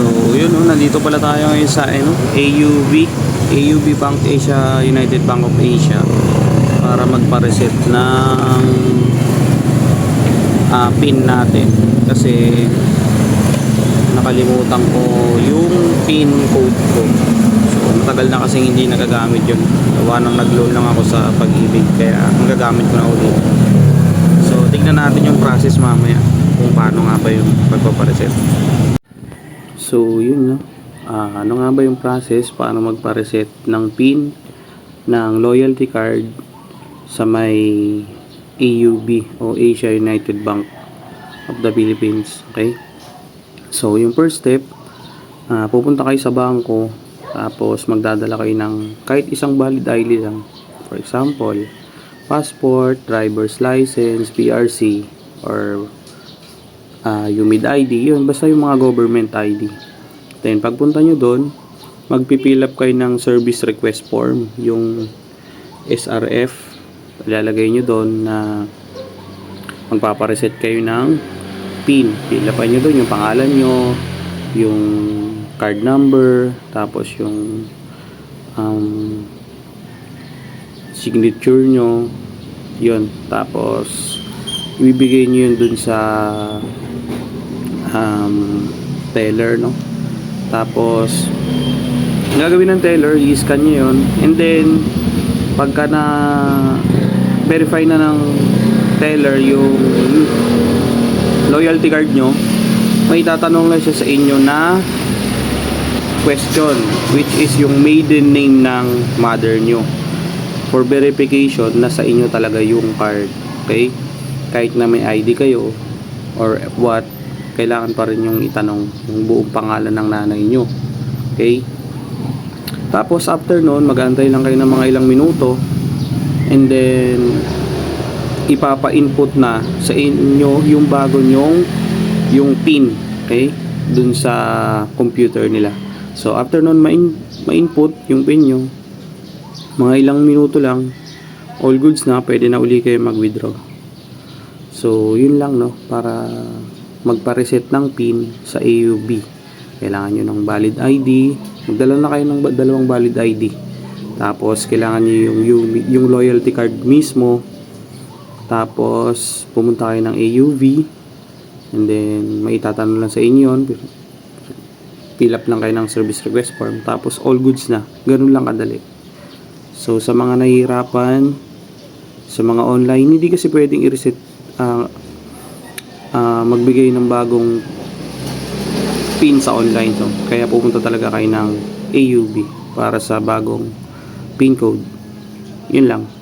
So, yun oh, nandito pala tayo ngayon sa ano, AUB, AUB Bank Asia, United Bank of Asia para magpa-reset ng ah, pin natin kasi nakalimutan ko yung pin code ko. So, matagal na kasi hindi nagagamit yun. Gawa nang nag-loan lang ako sa pag-ibig kaya ang gagamit ko na ulit. So, tignan natin yung process mamaya kung paano nga ba yung pagpapareset. So, yun no. Ah, ano nga ba yung process paano magpa-reset ng PIN ng loyalty card sa may AUB o Asia United Bank of the Philippines. Okay? So, yung first step, ah, pupunta kayo sa bangko tapos magdadala kayo ng kahit isang valid ID lang. For example, passport, driver's license, PRC, or uh, UMID ID, yun, basta yung mga government ID. Then, pagpunta nyo doon, magpipill up kayo ng service request form, yung SRF, ilalagay nyo doon na magpapareset kayo ng PIN. Fill up nyo doon yung pangalan nyo, yung card number, tapos yung um, signature nyo, yun. Tapos, ibibigay nyo yun dun sa um, teller, no? Tapos, ang gagawin ng teller, i-scan nyo yun. And then, pagka na verify na ng teller yung loyalty card nyo, may tatanong lang siya sa inyo na question, which is yung maiden name ng mother nyo. For verification, na sa inyo talaga yung card. Okay? Kahit na may ID kayo, or what, kailangan pa rin yung itanong yung buong pangalan ng nanay nyo. Okay? Tapos after nun, mag-aantay lang kayo ng mga ilang minuto and then ipapa-input na sa inyo yung bago nyong yung PIN, okay? Dun sa computer nila. So after ma-in- ma-input yung PIN nyo, mga ilang minuto lang, all goods na, pwede na uli kayo mag-withdraw. So yun lang no, para magpa-reset ng PIN sa AUB. Kailangan nyo ng valid ID. Magdala na kayo ng dalawang valid ID. Tapos, kailangan nyo yung, yung, yung loyalty card mismo. Tapos, pumunta kayo ng AUV. And then, may itatanong lang sa inyo yun. Fill up lang kayo ng service request form. Tapos, all goods na. Ganun lang kadali. So, sa mga nahihirapan, sa mga online, hindi kasi pwedeng i-reset ah, ah, magbigay ng bagong pin sa online. So kaya pupunta talaga kayo ng AUB para sa bagong pin code. Yun lang